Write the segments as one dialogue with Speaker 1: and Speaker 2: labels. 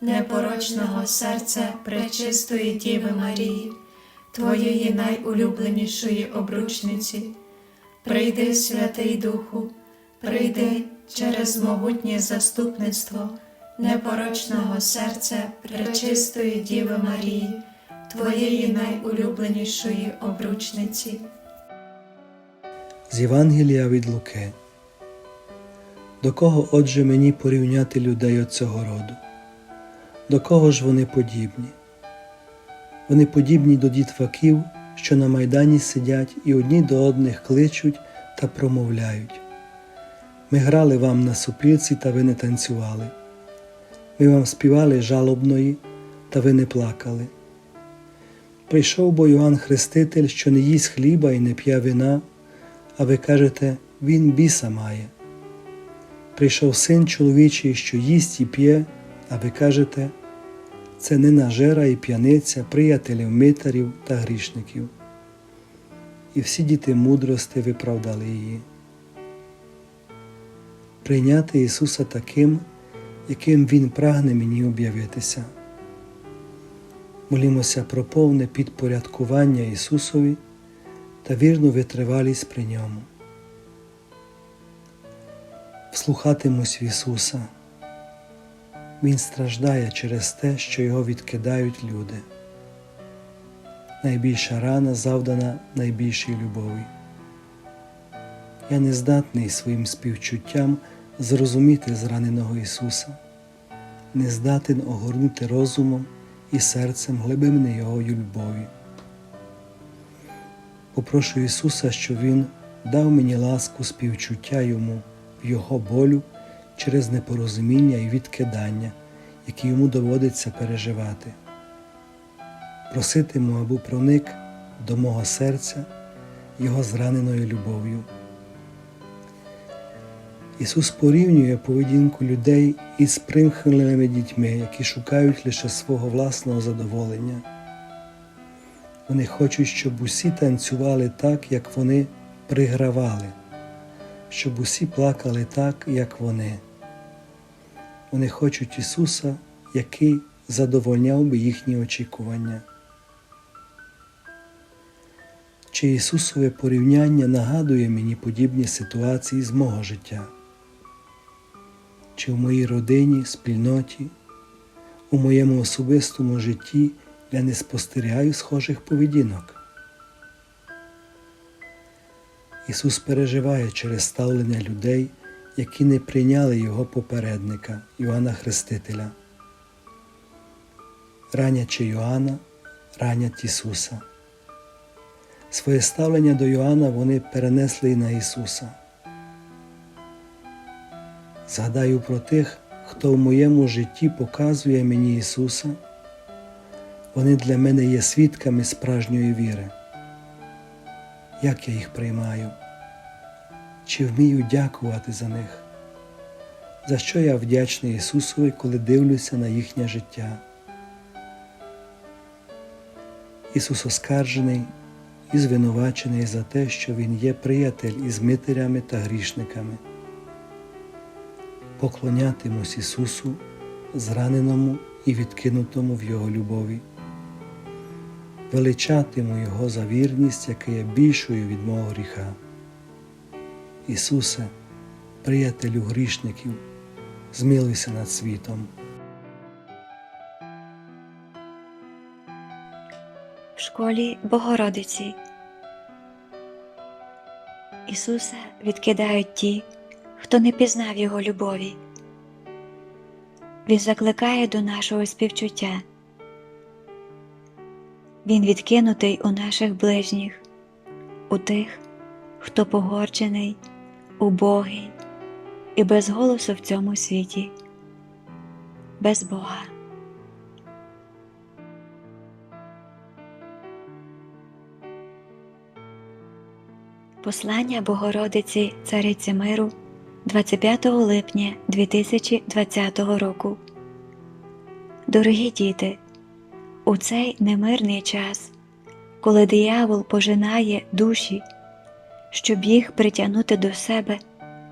Speaker 1: непорочного серця Пречистої Діви Марії, Твоєї найулюбленішої обручниці. Прийди, Святий Духу, прийди через могутнє заступництво непорочного серця Пречистої Діви Марії, Твоєї найулюбленішої обручниці.
Speaker 2: З Євангелія від Луки. До кого отже мені порівняти людей от цього роду? До кого ж вони подібні? Вони подібні до дітваків, що на майдані сидять і одні до одних кличуть та промовляють. Ми грали вам на супілці, та ви не танцювали. Ми вам співали жалобної, та ви не плакали. Прийшов бо Йоанн Хреститель, що не їсть хліба і не п'є вина, а ви кажете, він біса має. Прийшов син чоловічий, що їсть і п'є, а ви кажете, це не нажера і п'яниця, приятелів митарів та грішників. І всі діти мудрости виправдали її. Прийняти Ісуса таким, яким Він прагне мені об'явитися. Молімося про повне підпорядкування Ісусові та вірну витривалість при ньому. Вслухатимусь в Ісуса. Він страждає через те, що його відкидають люди. Найбільша рана завдана найбільшій любові. Я не здатний своїм співчуттям зрозуміти зраненого Ісуса, не здатен огорнути розумом і серцем глибини Його любові. Попрошу Ісуса, щоб Він дав мені ласку співчуття Йому в Його болю через непорозуміння і відкидання, які йому доводиться переживати. Проситиму, аби проник до мого серця Його зраненою любов'ю. Ісус порівнює поведінку людей із примхливими дітьми, які шукають лише свого власного задоволення. Вони хочуть, щоб усі танцювали так, як вони пригравали, щоб усі плакали так, як вони. Вони хочуть Ісуса, який задовольняв би їхні очікування. Чи Ісусове порівняння нагадує мені подібні ситуації з мого життя? Чи в моїй родині, спільноті, у моєму особистому житті я не спостерігаю схожих поведінок? Ісус переживає через ставлення людей, які не прийняли Його попередника Йоанна Хрестителя. Ранячи Йоанна, ранять Ісуса. Своє ставлення до Йоанна вони перенесли і на Ісуса. Згадаю про тих, хто в моєму житті показує мені Ісуса. Вони для мене є свідками справжньої віри. Як я їх приймаю? Чи вмію дякувати за них? За що я вдячний Ісусові, коли дивлюся на їхнє життя? Ісус оскаржений і звинувачений за те, що Він є приятель із митарями та грішниками. Поклонятимусь Ісусу, зраненому і відкинутому в Його любові. Величатиму Його за вірність, яка є більшою від мого гріха. Ісусе, приятелю грішників, змилуйся над світом.
Speaker 3: в школі Богородиці. Ісуса відкидають ті, хто не пізнав Його любові. Він закликає до нашого співчуття. Він відкинутий у наших ближніх, у тих, хто погорчений, убогий і без голосу в цьому світі, без Бога. Послання Богородиці Цариці Миру 25 липня 2020 року. Дорогі діти, у цей немирний час, коли диявол пожинає душі щоб їх притягнути до себе,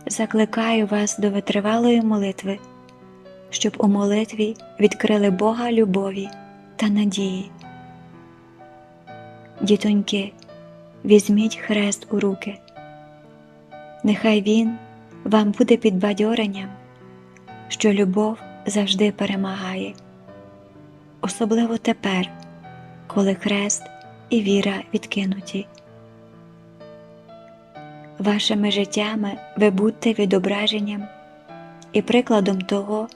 Speaker 3: закликаю вас до витривалої молитви, щоб у молитві відкрили Бога любові та надії. Дітоньки, візьміть хрест у руки. Нехай він вам буде підбадьоренням, що любов завжди перемагає, особливо тепер, коли хрест і віра відкинуті. Вашими життями ви будьте відображенням і прикладом того,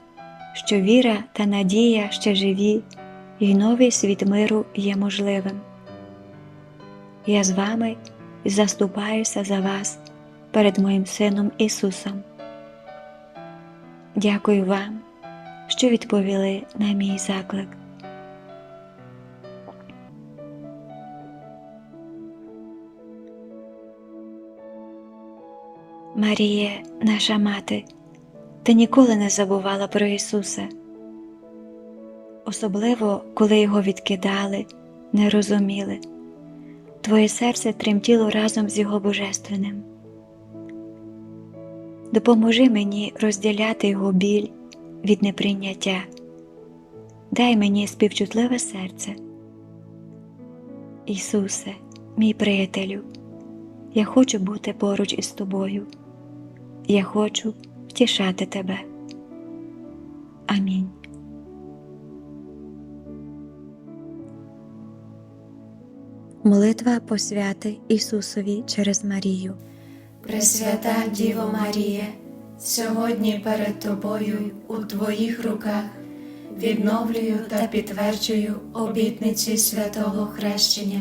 Speaker 3: що віра та надія ще живі, і новий світ миру є можливим. Я з вами заступаюся за вас перед моїм Сином Ісусом. Дякую вам, що відповіли на мій заклик. Маріє, наша мати, ти ніколи не забувала про Ісуса, особливо коли його відкидали, не розуміли. Твоє серце тремтіло разом з Його Божественним. Допоможи мені розділяти його біль від неприйняття. Дай мені співчутливе серце. Ісусе, мій приятелю, я хочу бути поруч із тобою. Я хочу втішати тебе. Амінь. Молитва посвяти Ісусові через Марію.
Speaker 1: Пресвята Діво Марія, сьогодні перед Тобою у Твоїх руках відновлюю та підтверджую обітниці святого хрещення.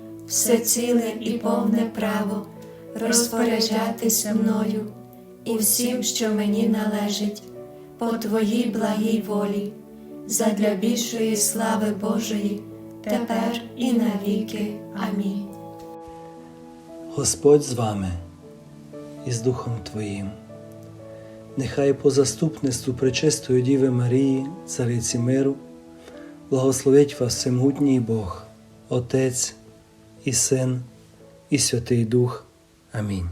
Speaker 1: все ціле і повне право розпоряджатися мною і всім, що мені належить, по Твоїй благій волі, задля більшої слави Божої, тепер і навіки. Амінь.
Speaker 2: Господь з вами і з Духом Твоїм. Нехай по заступництву Пречистої Діви Марії, Цариці миру, благословить вас всемогутній Бог, Отець і Син, і Святий Дух. Амінь.